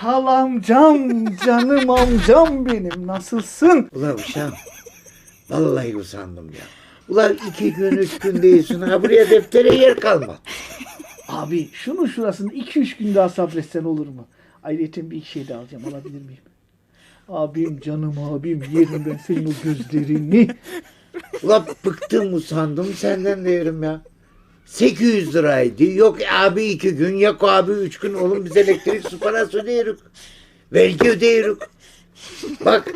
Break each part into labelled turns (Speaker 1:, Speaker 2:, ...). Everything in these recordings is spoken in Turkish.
Speaker 1: Halamcam, canım amcam benim. Nasılsın?
Speaker 2: Ulan uşağım. Vallahi usandım ya. Ulan iki gün üç gün değilsin ha buraya deftere yer kalmadı.
Speaker 1: Abi şunun şurasında 2-3 gün daha sabretsen olur mu? Ayrıca bir iki şey de alacağım. Alabilir miyim? Abim canım abim yerim ben senin o gözlerini.
Speaker 2: Ulan bıktım usandım senden diyorum ya. 800 liraydı. Yok abi iki gün, yok abi üç gün. Oğlum biz elektrik su parası ödeyirik. Vergi ödeyirik. Bak,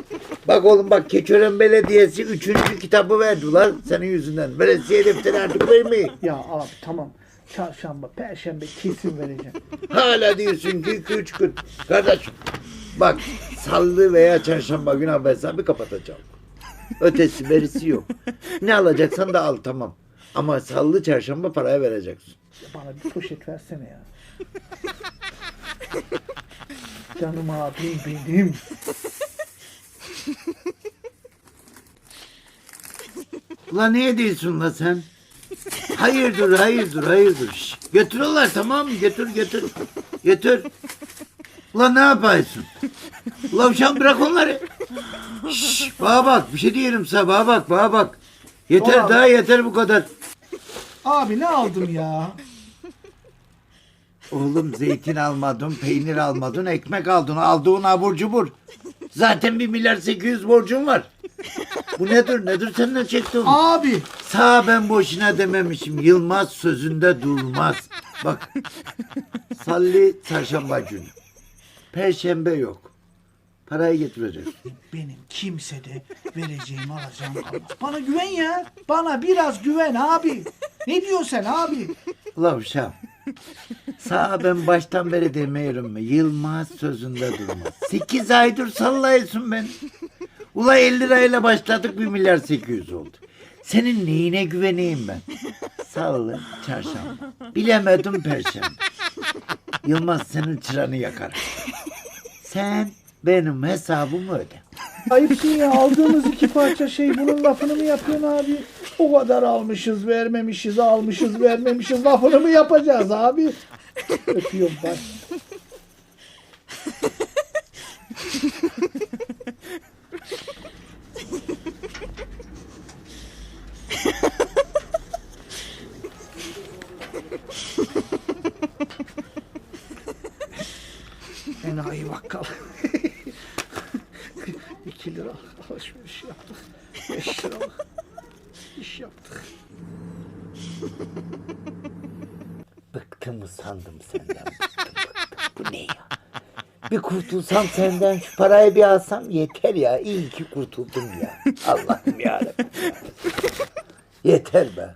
Speaker 2: bak oğlum bak Keçören Belediyesi üçüncü kitabı verdi ulan senin yüzünden. Belediye defteri artık vermeyin.
Speaker 1: Ya abi tamam. Çarşamba, perşembe kesin vereceğim.
Speaker 2: Hala diyorsun ki iki üç gün. Kardeşim bak salı veya çarşamba günü hesabı kapatacağım. Ötesi verisi yok. Ne alacaksan da al tamam. Ama salı çarşamba paraya vereceksin.
Speaker 1: Bana bir poşet versene ya. Canım abim benim.
Speaker 2: Ulan ne diyorsun la sen? Hayırdır hayırdır hayırdır. Şş, götür ulan tamam mı? Götür götür. Götür. Ulan ne yapıyorsun? Ulan uşağım bırak onları. Şş, bana bak bir şey diyelim sana bana bak bana bak. Yeter
Speaker 1: Ulan.
Speaker 2: daha yeter bu kadar.
Speaker 1: Abi ne aldım ya?
Speaker 2: Oğlum zeytin almadın, peynir almadın, ekmek aldın. Aldığın abur cubur. Zaten bir milyar sekiz yüz borcum var. Bu nedir? Nedir senden çektim?
Speaker 1: Abi
Speaker 2: Sağ ben boşuna dememişim. Yılmaz sözünde durmaz. Bak. Salli çarşamba günü. Perşembe yok. Parayı getireceğiz.
Speaker 1: benim kimsede vereceğim alacağım kalmaz. Bana güven ya. Bana biraz güven abi. Ne diyorsun sen abi?
Speaker 2: Ulan uşağım. Sağ ben baştan beri demiyorum mu? Yılmaz sözünde durmaz. Sekiz aydır sallayısın ben. Ula 50 lirayla başladık bir milyar sekiz yüz oldu. Senin neyine güveneyim ben? Salı, çarşamba. Bilemedim perşembe. Yılmaz senin çıranı yakar. Sen benim hesabımı öde.
Speaker 1: Ayıpsın ya aldığımız iki parça şey bunun lafını mı yapıyorsun abi? O kadar almışız vermemişiz almışız vermemişiz lafını mı yapacağız abi? Öpüyorum bak. Enayi bakkal. 2 lira alışveriş yaptık. 5 liralık iş yaptık.
Speaker 2: Bıktım usandım senden. Bıktım, bıktım. Bu ne ya? Bir kurtulsam senden şu parayı bir alsam yeter ya. İyi ki kurtuldum ya. Allah'ım ya. Yeter be.